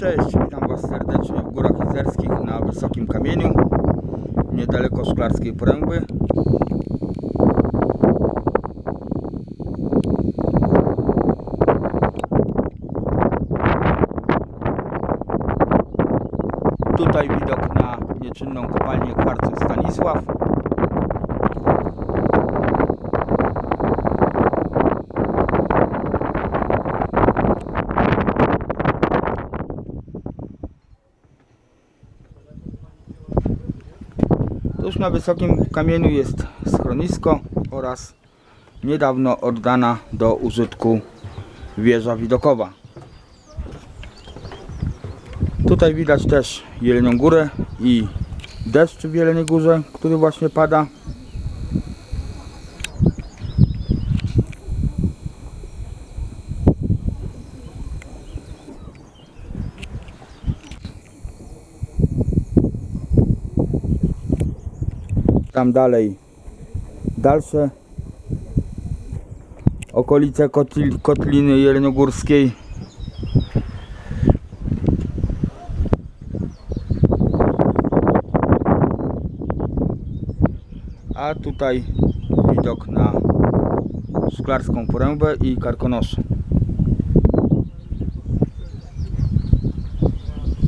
Cześć, witam Was serdecznie w Górach Izerskich na Wysokim Kamieniu, niedaleko Szklarskiej Poręby. Tutaj widok na nieczynną kopalnię kwarcu Stanisław. Tuż na wysokim kamieniu jest schronisko oraz niedawno oddana do użytku wieża widokowa. Tutaj widać też Jelenią Górę i deszcz w Jeleniej Górze, który właśnie pada. Tam dalej dalsze okolice kotli, kotliny jeleniogórskiej. A tutaj widok na Szklarską Porębę i Karkonosze.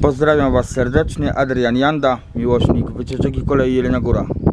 Pozdrawiam Was serdecznie, Adrian Janda, miłośnik wycieczek i kolei Jelenia Góra.